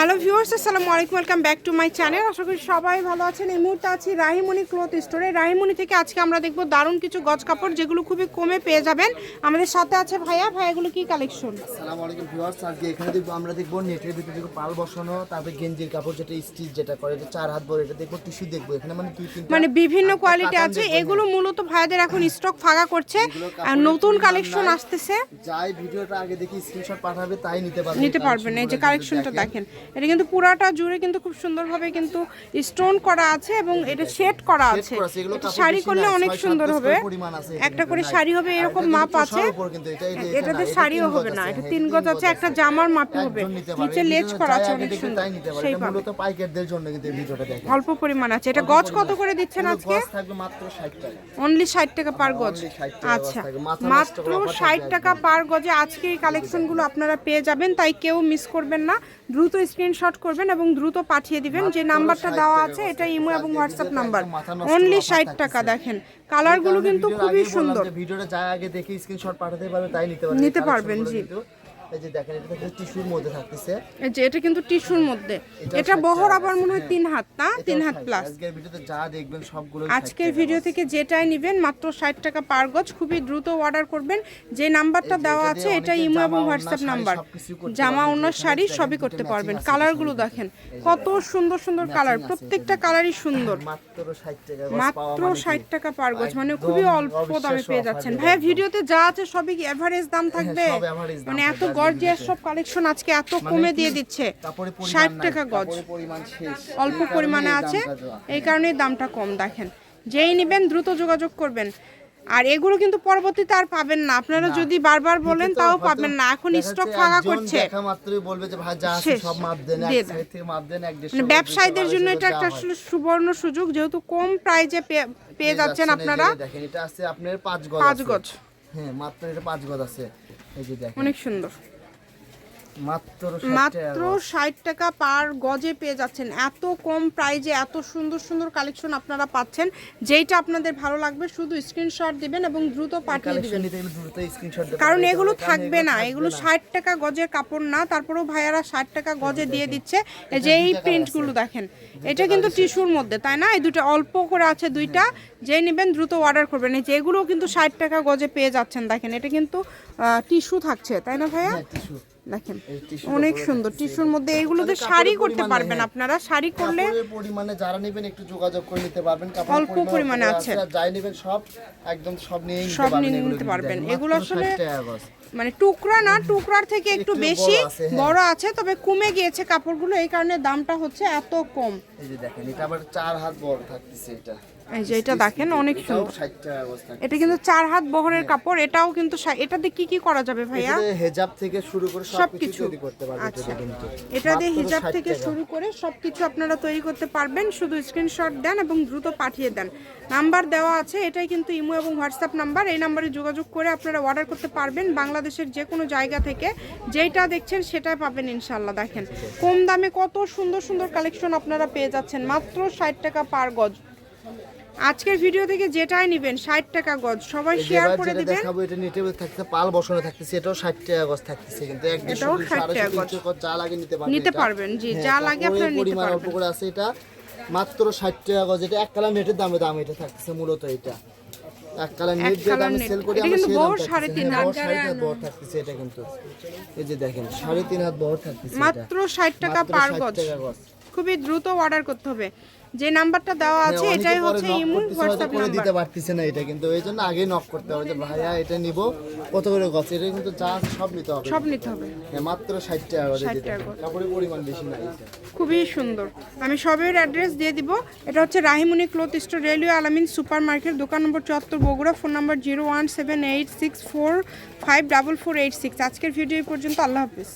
Hello viewers আসসালামু আলাইকুম welcome back to my channel. আশা করি সবাই ভালো আছেন। এই মুহূর্তে আছি রাহিমণি ক্লথ স্টোরে। রাহিমণি থেকে আজকে আমরা দেখব দারুণ কিছু গজ কাপড় যেগুলো খুবই কমে পেয়ে যাবেন। আমাদের সাথে আছে ভাইয়া। ভাইয়াগুলো কি কালেকশন আসসালামু আলাইকুম ভিউয়ার্স। আজকে এখানে দেখব আমরা দেখব নেটের ভিতরে দেখব পাল বসানো তারপরে গেঞ্জির কাপড় যেটা স্টিচ যেটা করে এটা চার হাত বড় এটা দেখব টিস্যু দেখব। এখানে মানে দুই মানে বিভিন্ন কোয়ালিটি আছে। এগুলো মূলত ভাইয়াদের এখন স্টক ফাঁকা করছে। আর নতুন কালেকশন আসতেছে। যাই ভিডিওটা আগে দেখি স্ক্রিনশট পাঠাবে তাই নিতে পারবে নিতে পারবেন। এই যে কালেকশনটা দেখেন। এটা কিন্তু পুরাটা জুড়ে কিন্তু খুব সুন্দরভাবে কিন্তু স্টোন করা আছে এবং এটা শেড করা আছে। শাড়ি করলে অনেক সুন্দর হবে। একটা করে শাড়ি হবে এরকম মাপ আছে। এটাতে শাড়িও হবে না এটা তিন গজ আছে। একটা জামার মাপে হবে। নিচে লেজ করা আছে অনেক সুন্দর। সেই পাইকারদের জন্য কিন্তু ভিডিওটা দেখেন। অল্প পরিমাণ আছে। এটা গজ কত করে দিচ্ছেন আজকে? গজ থাকবে মাত্র 60 টাকা। অনলি ষাট টাকা পার গজ। 60 আচ্ছা। মাত্র করে offer ষাট থাকবে টাকা পার গজে আজকে এই কালেকশনগুলো আপনারা পেয়ে যাবেন তাই কেউ মিস করবেন না। দ্রুত স্ক্রিনশট করবেন এবং দ্রুত পাঠিয়ে দিবেন। যে নাম্বারটা দেওয়া আছে এটা ইমো এবং হোয়াটসঅ্যাপ নাম্বার। অনলি ষাট টাকা দেখেন। কালারগুলো কিন্তু খুবই সুন্দর। ভিডিওটা যা আগে দেখে স্ক্রিনশট পাঠাতে পারবে তাই নিতে পারবেন নিতে পারবেন, জি। কিন্তু এই যে দেখেন এটা কিন্তু টিস্যুর মধ্যে থাকতেছে। এই যে এটা কিন্তু টিস্যুর মধ্যে। এটা বহর আবার মনে হয় তিন হাত না? তিন হাত প্লাস আজকের ভিডিওতে যা দেখবেন সবগুলো আজকের ভিডিও থেকে যেটাই নেবেন মাত্র ষাট টাকা পার গজ খুবই দ্রুত অর্ডার করবেন। যে নাম্বারটা দেওয়া আছে এটা ইমো এবং জামা, হোয়াটসঅ্যাপ নাম্বার শাড়ি জামা অন্য শাড়ি সবই করতে পারবেন। কালারগুলো দেখেন কত সুন্দর সুন্দর কালার প্রত্যেকটা কালারই সুন্দর। মাত্র 60 টাকা মাত্র মানে কি? ষাট টাকা পার গজ মানে খুবই অল্প দামে পেয়ে যাচ্ছেন। ভাইয়া ভিডিওতে যা আছে সবই এভারেজ দাম থাকবে? average দাম মানে এত থাকবে। গর্জিয়াস সব কালেকশন আজকে এত মানে কমে দিয়ে দিচ্ছে। ষাট টাকা গজ। অল্প পরিমাণে আছে। এই কারণেই দামটা কম দেখেন। যেই নেবেন দ্রুত যোগাযোগ করবেন। আর এগুলো কিন্তু পরবর্তীতে আর পাবেন না। আপনারা যদি বারবার বলেন তাও পাবেন না। এখন স্টক ফাঁকা করছে। মানে ব্যবসায়ীদের জন্য এটা একটা আসলে সুবর্ণ সুযোগ। যেহেতু কম প্রাইজে পেয়ে যাচ্ছেন আপনারা। দেখেন এটা আছে আপনার পাঁচ গজ পাঁচ গজ। হ্যাঁ মাত্র এটা পাঁচ গজ আছে। অনেক সুন্দর। মাত্র 60 টাকা মাত্র গজ। ষাট টাকা পার গজে পেয়ে যাচ্ছেন। এত কম প্রাইজে এত সুন্দর সুন্দর কালেকশন আপনারা পাচ্ছেন যেইটা আপনাদের ভালো লাগবে শুধু স্ক্রিনশট দিবেন এবং দ্রুত পাঠিয়ে দিবেন। কারণ এগুলো থাকবে না এগুলো ষাট টাকা গজের কাপড় না তারপরেও ভাইয়ারা ষাট টাকা গজে দিয়ে দিচ্ছে। যে এই প্রিন্টগুলো দেখেন এটা কিন্তু টিস্যুর মধ্যে তাই না? এই দুটো অল্প করে আছে দুইটা যেই নেবেন দ্রুত অর্ডার করবেন। এই যে এগুলোও কিন্তু ষাট টাকা গজে পেয়ে যাচ্ছেন দেখেন এটা কিন্তু টিস্যু থাকছে তাই না ভাইয়া? টিস্যু। দেখেন অনেক সুন্দর। টিস্যুর মধ্যে এইগুলোতে শাড়ি করতে পারবেন আপনারা শাড়ি করলে পরিমাণে যারা নেবেন একটু যোগাযোগ করে নিতে পারবেন। অল্প পরিমাণে আছে। যাই নেবেন সব একদম সব নিয়ে সব নিয়ে নিতে পারবেন। এগুলো আসলে 60 টাকা গজ। মানে টুকরা না টুকরার থেকে একটু একটু বেশি হ্যাঁ। বড় আছে তবে কমে গিয়েছে কাপড়গুলো। এই কারণে দামটা হচ্ছে এত কম। এই যে দেখেন এটা আবার চার হাত বড় থাকতেছে এটা। এই যে এটা দেখেন অনেক সুন্দর। 60 টাকা গজ থাকে এটা কিন্তু চার হাত বহরের কাপড় এটাও কিন্তু এটাতে কি কি করা যাবে ভাইয়া? হেজাব থেকে শুরু করে সবকিছু। তৈরি করতে পারবেন আচ্ছা। এটা কিন্তু এটা দিয়ে হিজাব থেকে শুরু করে সবকিছু আপনারা তৈরি করতে পারবেন শুধু স্ক্রিনশট দেন এবং দ্রুত পাঠিয়ে দেন। নাম্বার দেওয়া আছে এটাই কিন্তু ইমো এবং হোয়াটসঅ্যাপ নাম্বার। এই নাম্বারে যোগাযোগ করে আপনারা অর্ডার করতে পারবেন বাংলাদেশের যে কোনো জায়গা থেকে। যেটা দেখছেন সেটাই পাবেন ইনশাল্লাহ দেখেন। কম দামে কত সুন্দর সুন্দর কালেকশন আপনারা পেয়ে যাচ্ছেন। মাত্র ষাট টাকা পার গজ। আজকের ভিডিও থেকে যেটাই নেবেন ষাট টাকা গজ সবাই শেয়ার করে দিবেন দেখাবো এটা নেটে থাকতে পাল বসানো থাকতেছে এটাও 60 টাকা গজ থাকতেছে কিন্তু এটাও 60 টাকা গজ। যা লাগে নিতে পারবেন নিতে পারবেন, জি, হ্যাঁ, যা লাগে আপনারা নিতে পরিমাণ অল্প করে আছে এটা মাত্র 60 টাকা গজ এটা এক কালার নেটের দামে দাম এটা থাকতেছে মূলত এটা এক কালার নেট যে দামে সেল করি আমরা সেই দাম বহর থাকতেছে। সাড়ে তিন হ্যাঁ, হাত। বহর থাকতেছে এটা কিন্তু এই যে দেখেন সাড়ে তিন হাত বহর থাকতেছে এটা। মাত্র ষাট টাকা পার 60 গজ টাকা গজ। খুবই দ্রুত অর্ডার করতে হবে যে নাম্বারটা দেওয়া আছে হ্যাঁ, এটাই হচ্ছে ইমো হোয়াটসঅ্যাপ করে দিতে নাম্বার পারতেছে না এটা কিন্তু এই জন্য আগে নক করতে হবে যে ভাইয়া এটা নিব কত করে গছ এটা কিন্তু যা সব নিতে হবে। সব নিতে হবে। হ্যাঁ, মাত্র ষাট টাকা করে দিতে। কাপড়ের পরিমাণ বেশি নাই এটা। খুবই সুন্দর। আমি সবের অ্যাড্রেস দিয়ে দিব। এটা হচ্ছে Rahimuni cloth store railway Alamin super market দোকান নম্বর চুয়াত্তর Bogura. Phone number zero one seven eight six four five double four eight six. আজকের ভিডিও এই পর্যন্ত। আল্লাহ হাফিজ।